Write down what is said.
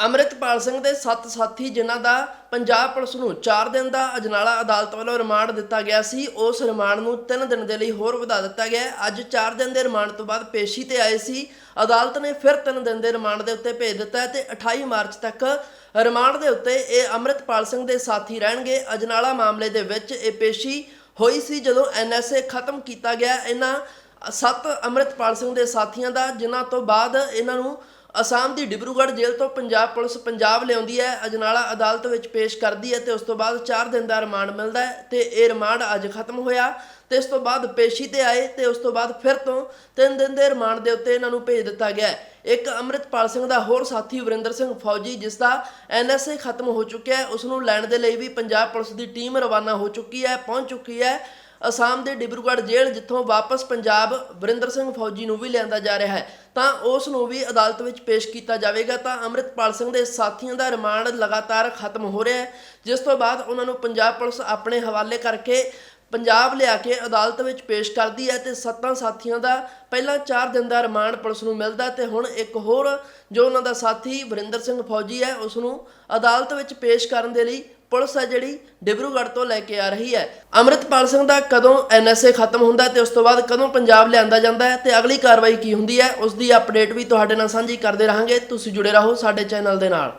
ਅੰਮ੍ਰਿਤਪਾਲ ਸਿੰਘ ਦੇ ਸੱਤ ਸਾਥੀ, ਜਿਨ੍ਹਾਂ ਦਾ ਪੰਜਾਬ ਪੁਲਿਸ ਨੂੰ 4 ਦਿਨ ਦਾ ਅਜਨਾਲਾ ਅਦਾਲਤ ਵੱਲੋਂ ਰਿਮਾਂਡ ਦਿੱਤਾ ਗਿਆ ਸੀ, ਉਸ ਰਿਮਾਂਡ ਨੂੰ 3 ਦਿਨ ਦੇ ਲਈ ਹੋਰ ਵਧਾ ਦਿੱਤਾ ਗਿਆ ਅੱਜ 4 ਦਿਨ ਦੇ ਰਿਮਾਂਡ ਤੋਂ ਬਾਅਦ ਪੇਸ਼ੀ ਤੇ ਆਏ ਸੀ। ਅਦਾਲਤ ਨੇ ਫਿਰ 3 ਦਿਨ ਦੇ ਰਿਮਾਂਡ ਦੇ ਉੱਤੇ ਭੇਜ ਦਿੱਤਾ ਹੈ ਤੇ 28 ਮਾਰਚ ਤੱਕ ਰਿਮਾਂਡ ਦੇ ਉੱਤੇ ਇਹ ਅੰਮ੍ਰਿਤਪਾਲ ਸਿੰਘ ਦੇ ਸਾਥੀ ਰਹਿਣਗੇ। ਅਜਨਾਲਾ ਮਾਮਲੇ ਦੇ ਵਿੱਚ ਇਹ ਪੇਸ਼ੀ ਹੋਈ ਸੀ ਜਦੋਂ ਐਨਐਸਏ ਖਤਮ ਕੀਤਾ ਗਿਆ। ਇਹਨਾਂ ਸੱਤ ਅੰਮ੍ਰਿਤਪਾਲ ਸਿੰਘ ਦੇ ਸਾਥੀਆਂ ਦਾ, ਜਿਨ੍ਹਾਂ ਤੋਂ ਬਾਅਦ ਇਹਨਾਂ ਨੂੰ ਅਸਾਮ ਦੀ ਡਿਬਰੂਗੜ੍ਹ ਜੇਲ੍ਹ ਤੋਂ ਪੰਜਾਬ ਪੁਲਿਸ ਪੰਜਾਬ ਲਿਆਉਂਦੀ ਹੈ, ਅਜਨਾਲਾ ਅਦਾਲਤ ਵਿੱਚ ਪੇਸ਼ ਕਰਦੀ ਹੈ ਤੇ ਉਸ ਤੋਂ ਬਾਅਦ 4 ਦਿਨ ਦਾ ਰਿਮਾਂਡ ਮਿਲਦਾ ਹੈ ਤੇ ਇਹ ਰਿਮਾਂਡ ਅੱਜ ਖਤਮ ਹੋਇਆ ਤੇ ਇਸ ਤੋਂ ਬਾਅਦ ਪੇਸ਼ੀ ਤੇ ਆਏ ਤੇ ਉਸ ਤੋਂ ਬਾਅਦ ਫਿਰ ਤੋਂ 3 ਦਿਨ ਦੇ ਰਿਮਾਂਡ ਦੇ ਉੱਤੇ ਇਹਨਾਂ ਨੂੰ ਭੇਜ ਦਿੱਤਾ ਗਿਆ ਇੱਕ ਅੰਮ੍ਰਿਤਪਾਲ ਸਿੰਘ ਦਾ ਹੋਰ ਸਾਥੀ ਵਰਿੰਦਰ ਸਿੰਘ ਫੌਜੀ, ਜਿਸ ਦਾ ਐਨਐਸਏ ਖਤਮ ਹੋ ਚੁੱਕਿਆ ਹੈ, ਉਸ ਨੂੰ ਲੈਣ ਦੇ ਲਈ ਵੀ ਪੰਜਾਬ ਪੁਲਿਸ ਦੀ ਟੀਮ ਰਵਾਨਾ ਹੋ ਚੁੱਕੀ ਹੈ, ਪਹੁੰਚ ਚੁੱਕੀ ਹੈ। ਅਸਾਮ ਦੇ ਡਿਬਰੂਗੜ੍ਹ ਜੇਲ੍ਹ ਜਿੱਥੋਂ ਵਾਪਸ ਪੰਜਾਬ ਵਰਿੰਦਰ ਸਿੰਘ ਫੌਜੀ ਨੂੰ ਵੀ ਲਿਆਂਦਾ ਜਾ ਰਿਹਾ ਹੈ। ਤਾਂ ਉਸ ਨੂੰ ਵੀ ਅਦਾਲਤ ਵਿੱਚ ਪੇਸ਼ ਕੀਤਾ ਜਾਵੇਗਾ। ਤਾਂ ਅੰਮ੍ਰਿਤਪਾਲ ਸਿੰਘ ਦੇ ਸਾਥੀਆਂ ਦਾ ਰਿਮਾਂਡ ਲਗਾਤਾਰ ਖਤਮ ਹੋ ਰਿਹਾ ਹੈ। ਜਿਸ ਤੋਂ ਬਾਅਦ ਉਹਨਾਂ ਨੂੰ ਪੰਜਾਬ ਪੁਲਿਸ ਆਪਣੇ ਹਵਾਲੇ ਕਰਕੇ ਪੰਜਾਬ ਲਿਆ ਕੇ ਅਦਾਲਤ ਵਿੱਚ ਪੇਸ਼ ਕਰਦੀ ਹੈ ਤੇ ਸੱਤਾਂ ਸਾਥੀਆਂ ਦਾ ਪਹਿਲਾਂ 4 ਦਿਨ ਦਾ ਰਿਮਾਂਡ ਪੁਲਿਸ ਨੂੰ ਮਿਲਦਾ ਤੇ ਹੁਣ ਇੱਕ ਹੋਰ ਜੋ ਉਹਨਾਂ ਦਾ ਸਾਥੀ ਵਰਿੰਦਰ ਸਿੰਘ ਫੌਜੀ ਹੈ, ਉਸ ਨੂੰ ਅਦਾਲਤ ਵਿੱਚ ਪੇਸ਼ ਕਰਨ ਦੇ ਲਈ ਪੁਲਿਸ ਹੈ ਜਿਹੜੀ ਡਿਬਰੂਗੜ੍ਹ ਤੋਂ ਲੈ ਕੇ ਆ ਰਹੀ ਹੈ। ਅੰਮ੍ਰਿਤਪਾਲ ਸਿੰਘ ਦਾ ਕਦੋਂ ਐਨਐਸਏ ਖਤਮ ਹੁੰਦਾ ਹੈ ਤੇ ਉਸ ਤੋਂ ਬਾਅਦ ਕਦੋਂ ਪੰਜਾਬ ਲਿਆਂਦਾ ਜਾਂਦਾ ਹੈ ਤੇ ਅਗਲੀ ਕਾਰਵਾਈ ਕੀ ਹੁੰਦੀ ਹੈ, ਉਸ ਦੀ ਅਪਡੇਟ ਵੀ ਤੁਹਾਡੇ ਨਾਲ ਸਾਂਝੀ ਕਰਦੇ ਰਹਾਂਗੇ। ਤੁਸੀਂ ਜੁੜੇ ਰਹੋ ਸਾਡੇ ਚੈਨਲ ਦੇ ਨਾਲ।